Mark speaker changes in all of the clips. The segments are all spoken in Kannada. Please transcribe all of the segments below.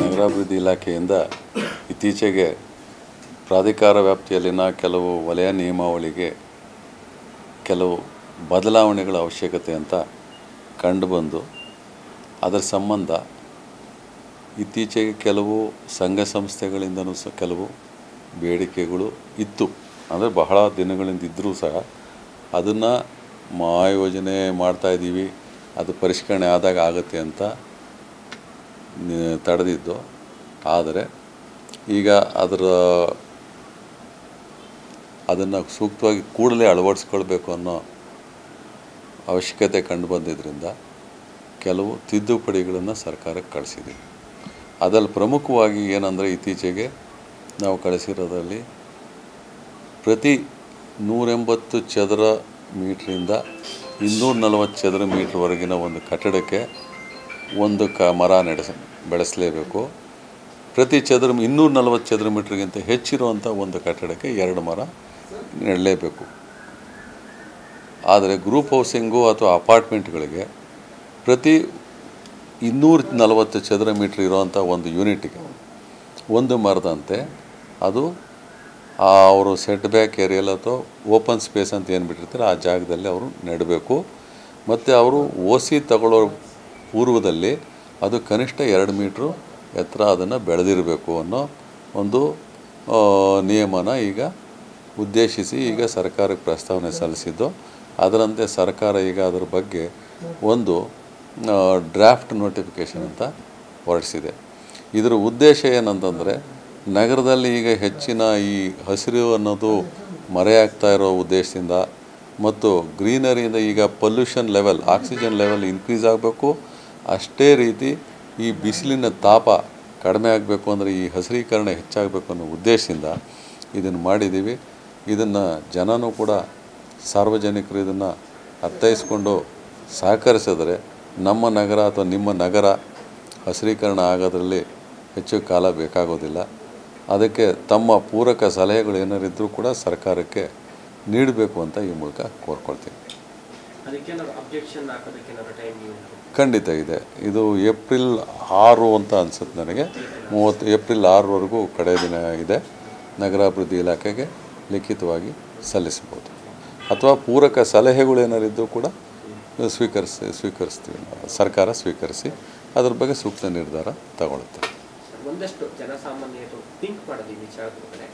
Speaker 1: ನಗರಾಭಿವೃದ್ಧಿ ಇಲಾಖೆಯಿಂದ ಇತ್ತೀಚೆಗೆ ಪ್ರಾಧಿಕಾರ ವ್ಯಾಪ್ತಿಯಲ್ಲಿನ ಕೆಲವು ವಲಯ ನಿಯಮಾವಳಿಗೆ ಕೆಲವು ಬದಲಾವಣೆಗಳ ಅವಶ್ಯಕತೆ ಅಂತ ಕಂಡುಬಂದು ಅದರ ಸಂಬಂಧ ಇತ್ತೀಚೆಗೆ ಕೆಲವು ಸಂಘ ಸಂಸ್ಥೆಗಳಿಂದನೂ ಸಹ ಕೆಲವು ಬೇಡಿಕೆಗಳು ಇತ್ತು. ಅಂದರೆ ಬಹಳ ದಿನಗಳಿಂದ ಇದ್ದರೂ ಸಹ ಅದನ್ನು ಮಹಾಯೋಜನೆ ಮಾಡ್ತಾಯಿದ್ದೀವಿ ಅದು ಪರಿಷ್ಕರಣೆ ಆದಾಗ ಆಗುತ್ತೆ ಅಂತ ತಡೆದಿದ್ದು. ಆದರೆ ಈಗ ಅದರ ಅದನ್ನು ಸೂಕ್ತವಾಗಿ ಕೂಡಲೇ ಅಳವಡಿಸ್ಕೊಳ್ಬೇಕು ಅನ್ನೋ ಅವಶ್ಯಕತೆ ಕಂಡು ಬಂದಿದ್ದರಿಂದ ಕೆಲವು ತಿದ್ದುಪಡಿಗಳನ್ನು ಸರ್ಕಾರಕ್ಕೆ ಕಳಿಸಿದೆ ಅದರಲ್ಲಿ ಪ್ರಮುಖವಾಗಿ ಏನಂದರೆ ಇತ್ತೀಚೆಗೆ ನಾವು ಕಳಿಸಿರೋದ್ರಲ್ಲಿ ಪ್ರತಿ ನೂರೆಂಬತ್ತು ಚದರ ಮೀಟ್ರಿಂದ ಇನ್ನೂರ ನಲವತ್ತು ಚದರ ಮೀಟ್ರ್ವರೆಗಿನ ಒಂದು ಕಟ್ಟಡಕ್ಕೆ ಒಂದು ಕ ಮರ ನಡೆಸ, ಬೆಳೆಸಲೇಬೇಕು. ಪ್ರತಿ ಚದರ ಇನ್ನೂರ ನಲವತ್ತು ಚದರ ಮೀಟ್ರಿಗಿಂತ ಹೆಚ್ಚಿರುವಂಥ ಒಂದು ಕಟ್ಟಡಕ್ಕೆ ಎರಡು ಮರ ನೆಡಲೇಬೇಕು. ಆದರೆ ಗ್ರೂಪ್ ಹೌಸಿಂಗು ಅಥವಾ ಅಪಾರ್ಟ್ಮೆಂಟ್ಗಳಿಗೆ ಪ್ರತಿ ಇನ್ನೂರ ನಲವತ್ತು ಚದರ ಮೀಟ್ರ್ ಇರುವಂಥ ಒಂದು ಯೂನಿಟ್ಗೆ ಒಂದು ಮರದಂತೆ ಅದು ಅವರು ಸೆಟ್ ಬ್ಯಾಕ್ ಏರಿಯಲ್ ಅಥವಾ ಓಪನ್ ಸ್ಪೇಸ್ ಅಂತ ಏನು ಬಿಟ್ಟಿರ್ತಾರೆ, ಆ ಜಾಗದಲ್ಲಿ ಅವರು ನೆಡಬೇಕು. ಮತ್ತು ಅವರು ಓ ಸಿ ತಗೊಳ್ಳೋ ಪೂರ್ವದಲ್ಲಿ ಅದು ಕನಿಷ್ಠ ಎರಡು ಮೀಟ್ರು ಎತ್ತರ ಅದನ್ನು ಬೆಳೆದಿರಬೇಕು ಅನ್ನೋ ಒಂದು ನಿಯಮನ ಈಗ ಉದ್ದೇಶಿಸಿ ಈಗ ಸರ್ಕಾರಕ್ಕೆ ಪ್ರಸ್ತಾವನೆ ಸಲ್ಲಿಸಿದ್ದು. ಅದರಂತೆ ಸರ್ಕಾರ ಈಗ ಅದರ ಬಗ್ಗೆ ಒಂದು ಡ್ರಾಫ್ಟ್ ನೋಟಿಫಿಕೇಷನ್ ಅಂತ ಹೊರಡಿಸಿದೆ. ಇದರ ಉದ್ದೇಶ ಏನಂತಂದರೆ ನಗರದಲ್ಲಿ ಈಗ ಹೆಚ್ಚಿನ ಈ ಹಸಿರು ಅನ್ನೋದು ಮರೆಯಾಗ್ತಾ ಇರೋ ಉದ್ದೇಶದಿಂದ ಮತ್ತು ಗ್ರೀನರಿಯಿಂದ ಈಗ pollution level, oxygen level increase ಆಗಬೇಕು. ಅಷ್ಟೇ ರೀತಿ ಈ ಬಿಸಿಲಿನ ತಾಪ ಕಡಿಮೆ ಆಗಬೇಕು ಅಂದರೆ ಈ ಹಸಿರೀಕರಣ ಹೆಚ್ಚಾಗಬೇಕು ಅನ್ನೋ ಉದ್ದೇಶದಿಂದ ಇದನ್ನು ಮಾಡಿದ್ದೀವಿ. ಇದನ್ನು ಜನನೂ ಕೂಡ ಸಾರ್ವಜನಿಕರು ಇದನ್ನು ಅರ್ಥೈಸ್ಕೊಂಡು ಸಹಕರಿಸಿದ್ರೆ ನಮ್ಮ ನಗರ ಅಥವಾ ನಿಮ್ಮ ನಗರ ಹಸಿರೀಕರಣ ಆಗೋದ್ರಲ್ಲಿ ಹೆಚ್ಚು ಕಾಲ ಬೇಕಾಗೋದಿಲ್ಲ. ಅದಕ್ಕೆ ತಮ್ಮ ಪೂರಕ ಸಲಹೆಗಳು ಏನಾರಿದ್ದರೂ ಕೂಡ ಸರ್ಕಾರಕ್ಕೆ ನೀಡಬೇಕು ಅಂತ ಈ ಮೂಲಕ ಕೋರ್ಕೊಳ್ತೀನಿ. ಖಂಡಿತ ಇದೆ. ಇದು ಏಪ್ರಿಲ್ ಆರು ಅಂತ ಅನ್ಸುತ್ತೆ ನನಗೆ. ಮೂವತ್ತು ಏಪ್ರಿಲ್ ಆರವರೆಗೂ ಕಡೆ ದಿನ ಇದೆ. ನಗರಾಭಿವೃದ್ಧಿ ಇಲಾಖೆಗೆ ಲಿಖಿತವಾಗಿ ಸಲ್ಲಿಸ್ಬೋದು ಅಥವಾ ಪೂರಕ ಸಲಹೆಗಳು ಏನಾರಿದ್ದು ಕೂಡ ಸ್ವೀಕರಿಸಿ ಸ್ವೀಕರಿಸ್ತೀವಿ ಸರ್ಕಾರ ಸ್ವೀಕರಿಸಿ ಅದ್ರ ಬಗ್ಗೆ ಸೂಕ್ತ ನಿರ್ಧಾರ ತಗೊಳುತ್ತೆ
Speaker 2: ಒಂದಷ್ಟು ಜನಸಾಮಾನ್ಯರು ಥಿಂಕ್ ಮಾಡೋದು ಈ ವಿಚಾರದ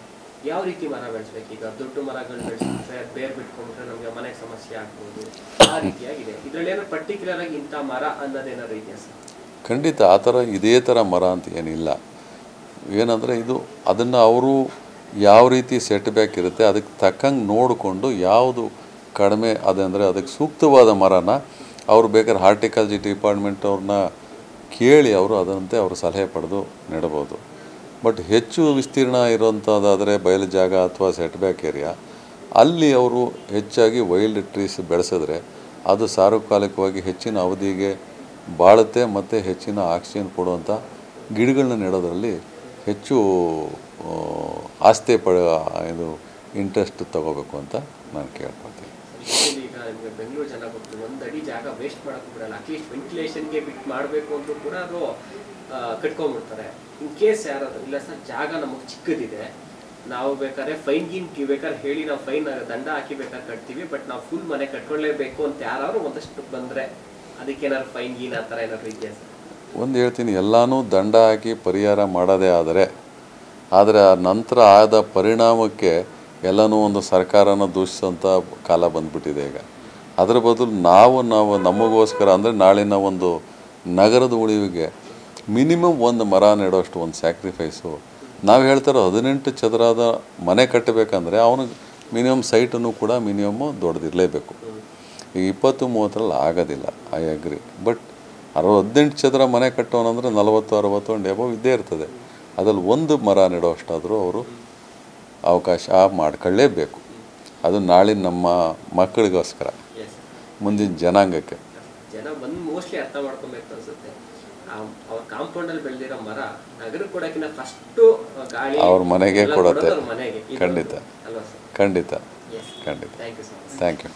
Speaker 2: ಯಾವ ರೀತಿ ಮರ ಬೆಳೆಸ್ಬೇಕು? ಈಗ ದೊಡ್ಡ ಮರಗಳು ಬೆಳೆಸಿದ್ರೆ ಬೇರ್ ಬಿಟ್ಕೊಂಡ್ರೆ ನಮಗೆ ಮನೆಗೆ ಸಮಸ್ಯೆ ಆಗ್ಬೋದು. ಆ ರೀತಿಯಾಗಿದೆ. ಇದರಲ್ಲಿ ಏನೋ ಪರ್ಟಿಕ್ಯುಲರ್ ಆಗಿ ಇಂಥ ಮರ ಅನ್ನೋದೇನಾದ್ರು ಇದೆಯಾ ಸರ್?
Speaker 1: ಖಂಡಿತ, ಆ ಥರ ಇದೇ ಥರ ಮರ ಅಂತ ಏನಿಲ್ಲ. ಏನಂದರೆ ಇದು ಅದನ್ನು ಅವರು ಯಾವ ರೀತಿ ಸೆಟ್ ಬ್ಯಾಕ್ ಇರುತ್ತೆ, ಅದಕ್ಕೆ ತಕ್ಕಂಗೆ ನೋಡಿಕೊಂಡು ಯಾವುದು ಕಡಿಮೆ ಅದಂದರೆ ಅದಕ್ಕೆ ಸೂಕ್ತವಾದ ಮರನ ಅವ್ರು ಬೇಕಾದ್ರೆ ಹಾರ್ಟಿಕಲ್ಚರ್ ಡಿಪಾರ್ಟ್ಮೆಂಟ್ ಅವ್ರನ್ನ ಕೇಳಿ ಅವರು ಅದರಂತೆ ಅವರು ಸಲಹೆ ಪಡೆದು ನೆಡಬಹುದು. ಬಟ್ ಹೆಚ್ಚು ವಿಸ್ತೀರ್ಣ ಇರುವಂಥದ್ದಾದರೆ ಬಯಲು ಜಾಗ ಅಥವಾ ಸೆಟ್ ಬ್ಯಾಕ್ ಏರಿಯಾ, ಅಲ್ಲಿ ಅವರು ಹೆಚ್ಚಾಗಿ ವೈಲ್ಡ್ ಟ್ರೀಸ್ ಬೆಳೆಸಿದ್ರೆ ಅದು ಸಾರ್ವಕಾಲಿಕವಾಗಿ ಹೆಚ್ಚಿನ ಅವಧಿಗೆ ಬಾಳುತ್ತೆ ಮತ್ತು ಹೆಚ್ಚಿನ ಆಕ್ಸಿಜನ್ ಕೊಡುವಂಥ ಗಿಡಗಳನ್ನ ನೆಡೋದರಲ್ಲಿ ಹೆಚ್ಚು ಆಸ್ತಿ ಪಡ, ಇದು ಇಂಟ್ರೆಸ್ಟ್ ತಗೋಬೇಕು ಅಂತ ನಾನು
Speaker 2: ಈಗ ನಿಮಗೆ ಬೆಂಗಳೂರು ಜನ ಗೊತ್ತು, ಒಂದು ಅಡಿ ಜಾಗ ವೇಸ್ಟ್ ಮಾಡೋಕ್ಕೆ ಬಿಡಲ್ಲ. ಅಟ್ಲೀಸ್ಟ್ ವೆಂಟಿಲೇಷನ್ಗೆ ಬಿಟ್ಟು ಮಾಡಬೇಕು ಅಂದರೂ ಕೂಡ ಅದು ಕಟ್ಕೊಂಡ್ಬಿಡ್ತಾರೆ. ಇನ್ ಕೇಸ್ ಯಾರಾದ್ರು, ಇಲ್ಲ ಸರ್, ಜಾಗ ನಮಗೆ ಚಿಕ್ಕದಿದೆ, ನಾವು ಬೇಕಾದ್ರೆ ಫೈನ್ ಗೀನ್ ಬೇಕಾದ್ರೆ ಹೇಳಿ, ನಾವು ಫೈನ್ ದಂಡ ಹಾಕಿ ಬೇಕಾದ್ರೆ ಕಟ್ತೀವಿ ಬಟ್ ನಾವು ಫುಲ್ ಮನೆ ಕಟ್ಕೊಳ್ಳೇಬೇಕು ಅಂತ ಯಾರಾದ್ರು ಒಂದಷ್ಟು ಬಂದ್ರೆ ಅದಕ್ಕೇನಾದ್ರು ಫೈನ್ ಗೀನ್ ಆ ಥರ ಏನಾದ್ರು ಇದೆಯಾ ಸರ್?
Speaker 1: ಒಂದು ಹೇಳ್ತೀನಿ, ಎಲ್ಲನೂ ದಂಡ ಹಾಕಿ ಪರಿಹಾರ ಮಾಡೋದೇ ಆದರೆ ಆದರೆ ಆ ನಂತರ ಆದ ಪರಿಣಾಮಕ್ಕೆ ಎಲ್ಲನೂ ಒಂದು ಸರ್ಕಾರನ ದೂಷಿಸೋಂಥ ಕಾಲ ಬಂದ್ಬಿಟ್ಟಿದೆ ಈಗ. ಅದರ ಬದಲು ನಾವು ನಾವು ನಮಗೋಸ್ಕರ ಅಂದರೆ ನಾಳಿನ ಒಂದು ನಗರದ ಉಳಿವಿಗೆ ಮಿನಿಮಮ್ ಒಂದು ಮರ ನೆಡೋಷ್ಟು ಒಂದು ಸ್ಯಾಕ್ರಿಫೈಸು ನಾವು ಹೇಳ್ತಾರೋ ಹದಿನೆಂಟು ಚದರದ ಮನೆ ಕಟ್ಟಬೇಕಂದ್ರೆ ಅವನಿಗೆ ಮಿನಿಮಮ್ ಸೈಟನ್ನು ಕೂಡ ಮಿನಿಮಮ್ ದೊಡ್ಡದಿರಲೇಬೇಕು. ಈಗ ಇಪ್ಪತ್ತು, ಮೂವತ್ತರಲ್ಲಿ ಆಗೋದಿಲ್ಲ ಐ ಅಗ್ರಿ ಬಟ್ ಅರವತ್ತು, ಹದಿನೆಂಟು ಚದರ ಮನೆ ಕಟ್ಟೋನಂದ್ರೆ ನಲವತ್ತು, ಅರವತ್ತು ಒಂದು ಎಬವ್ ಇದ್ದೇ ಇರ್ತದೆ. ಅದ್ರಲ್ಲಿ ಒಂದು ಮರ ನೆಡೋಷ್ಟಾದರೂ ಅವರು ಅವಕಾಶ ಮಾಡ್ಕೊಳ್ಳೇಬೇಕು. ಅದು ನಾಳೆ ನಮ್ಮ ಮಕ್ಕಳಿಗೋಸ್ಕರ. ಮುಂದಿನ ಜನಾಂಗಕ್ಕೆ.
Speaker 2: ಜನ ಬಂದು ಮೋಸ್ಟ್ಲಿ ಅರ್ಥ ಮಾಡ್ಕೊಬೇಕು ಅನ್ಸುತ್ತೆ. ಅವ್ರ ಕಾಂಪೌಂಡ್ ಅಲ್ಲಿ ಬೆಳೆದಿರೋ ಮರ ನಗರ ಕೊಡಕ್ಕಿಂತ ಫಸ್ಟ್ ಗಾಳಿ
Speaker 1: ಅವ್ರ ಮನೆಗೆ ಕೊಡುತ್ತೆ. ಖಂಡಿತ. ಖಂಡಿತ. ಖಂಡಿತ. Thank you